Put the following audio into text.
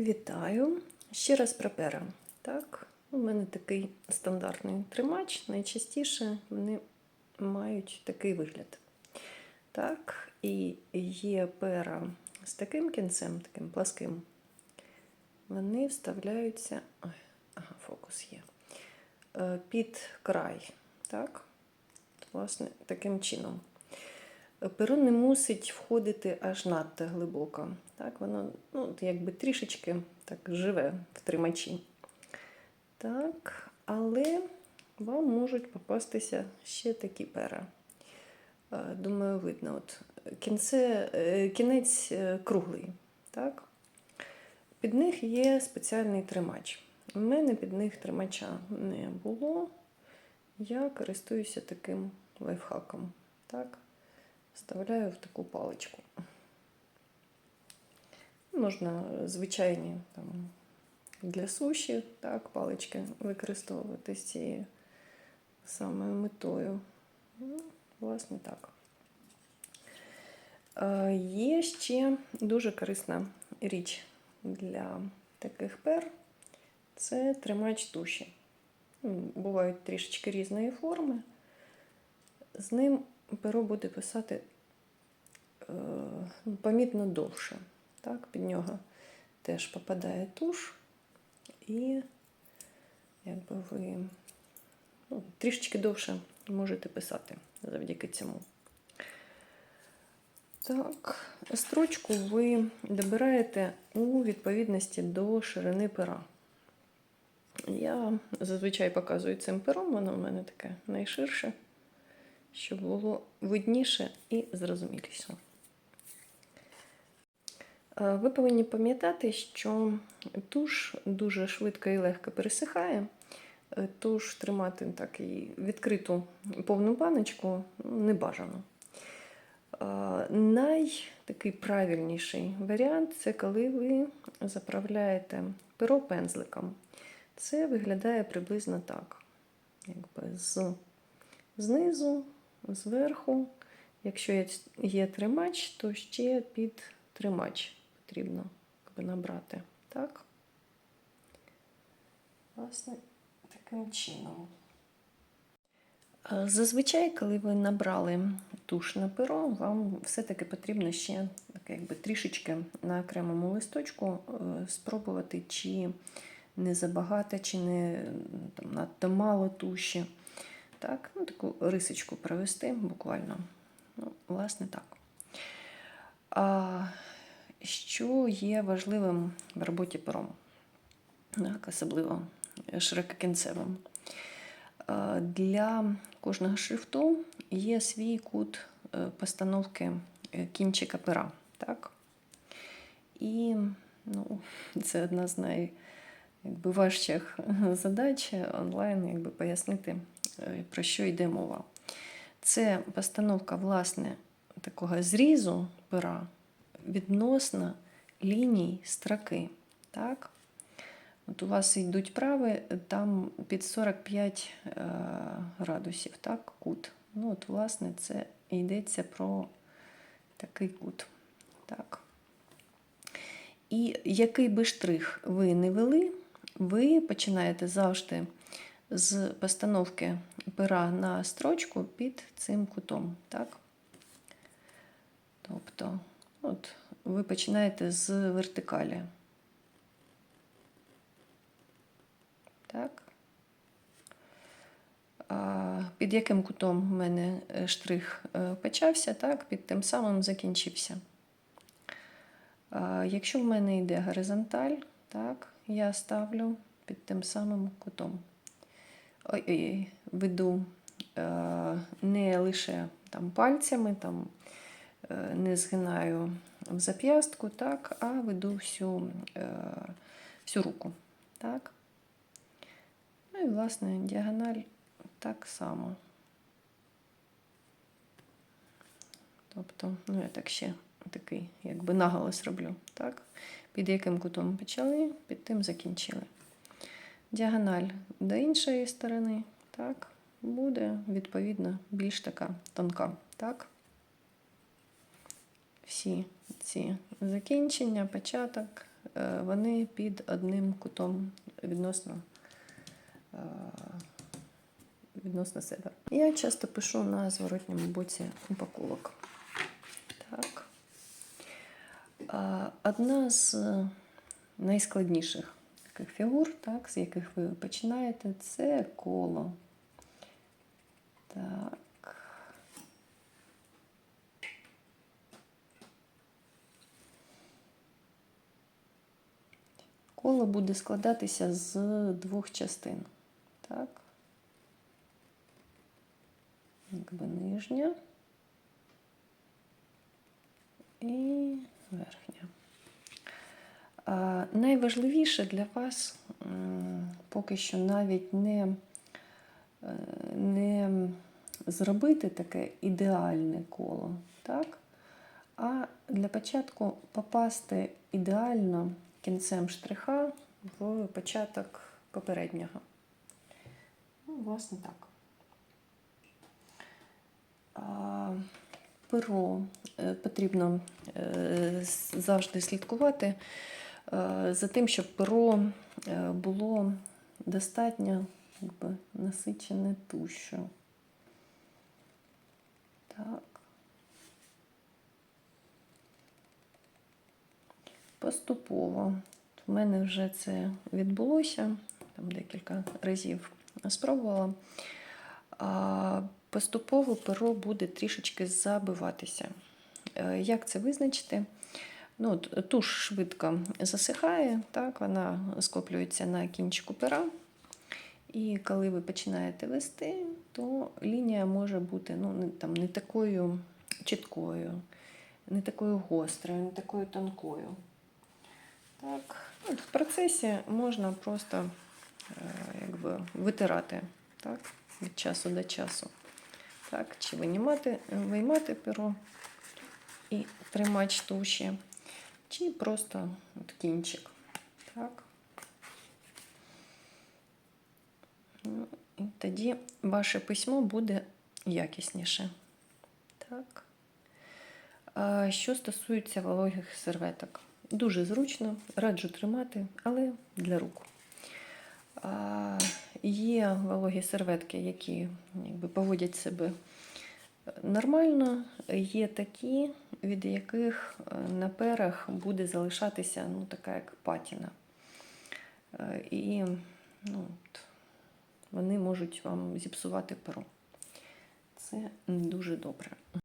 Вітаю! Ще раз про пера. Так, у мене такий стандартний тримач. Найчастіше вони мають такий вигляд. Так, і є пера з таким кінцем, таким пласким. Вони вставляються. Ой, ага, фокус є. Е, Під край. Так, власне, таким чином. Перо не мусить входити аж надто глибоко. Так, воно ну, якби трішечки так живе в тримачі. Так, але вам можуть попастися ще такі пера. Е, Думаю, видно. От кінце, е, кінець е, круглий. Так? Під них є спеціальний тримач. У мене під них тримача не було. Я користуюся таким лайфхаком. Так? Вставляю в таку паличку. Можна звичайні там, для суші, так, палички використовувати з цією самою метою. Ну, власне, так. Е, Є ще дуже корисна річ для таких пер. Це тримач туші. Бувають трішечки різної форми. З ним перо буде писати е, ну, помітно довше. Так, під нього теж попадає туш, і якби ви ну, трішечки довше можете писати завдяки цьому. Так, строчку ви добираєте у відповідності до ширини пера. Я зазвичай показую цим пером, воно в мене таке найширше, щоб було видніше і зрозуміліше. Е, Ви повинні пам'ятати, що туш дуже швидко і легко пересихає. Е, Туш тримати так і відкриту повну баночку не бажано. Е, Най такий правильніший варіант це коли ви заправляєте перо пензликом. Це виглядає приблизно так. Якби знизу, зверху. Якщо є, тримач, то ще під тримач потрібно набрати. Так? Власне, таким чином. Е, Зазвичай, коли ви набрали туш на перо, вам все-таки потрібно ще так, якби, трішечки на окремому листочку е, спробувати, чи не забагато, чи не там, надто мало туші. Так, ну, таку рисочку провести буквально. Ну, власне, так. А що є важливим в роботі пером, так, особливо ширококінцевим? Для кожного шрифту є свій кут е, постановки е, кінчика пера. Так? І ну, це одна з най, якби, важчих задач онлайн якби, пояснити, про що йде мова. Це постановка власне такого зрізу пера відносно ліній строки. Так? От у вас йдуть прави, там під 45 е, градусів, так, кут. Ну, от, власне, це йдеться про такий кут. Так. І який би штрих ви не вели, ви починаєте завжди з постановки пера на строчку під цим кутом. Так? Тобто, от, ви починаєте з вертикалі. Так. Під яким кутом в мене е, штрих е, почався, так, під тим самим закінчився. Якщо в мене йде горизонталь, так, я ставлю під тим самим кутом. Веду е, не лише там, пальцями, там, е, не згинаю в зап'ястку, так, а веду всю, е, всю руку. Так. Ну і, власне, діагональ так само. Тобто, ну, я так ще такий, якби наголос роблю. Так? Під яким кутом почали, під тим закінчили. Діагональ до іншої сторони, так, буде, відповідно, більш така тонка. Так? Всі ці закінчення, початок, е, вони під одним кутом відносно, е, відносно себе. Я часто пишу на зворотньому боці упаковок. Так. Одна з е, найскладніших таких фігур, так, з яких ви починаєте, це коло. Так. Коло буде складатися з двох частин. Так. Якби нижня і верхня. Найважливіше для вас поки що навіть не, е, не зробити таке ідеальне коло, так? а для початку попасти ідеально кінцем штриха в початок попереднього. Ну, власне, так. Перо е, потрібно е, завжди слідкувати за тим, щоб перо е, було достатньо якби, насичене тушю. Так. Поступово. В мене вже це відбулося, там декілька разів спробувала. Поступово перо буде трішечки забиватися. Е, Як це визначити? Ну, туш швидко засихає, так, вона скоплюється на кінчику пера. І коли ви починаєте вести, то лінія може бути ну, там, не такою чіткою, не такою гострою, не такою тонкою. Так, ну, в процесі можна просто е, якби, витирати так, від часу до часу. Так, чи винімати, виймати перо і тримач туші, чи просто от кінчик. Так. Ну, і тоді ваше письмо буде якісніше. Так. А що стосується вологих серветок, дуже зручно, раджу тримати, але для рук. А, є вологі серветки, які якби, поводять себе нормально. Є такі, від яких е, на перах буде залишатися ну, така як патіна. Е, І ну, вони можуть вам зіпсувати перо. Це не дуже добре.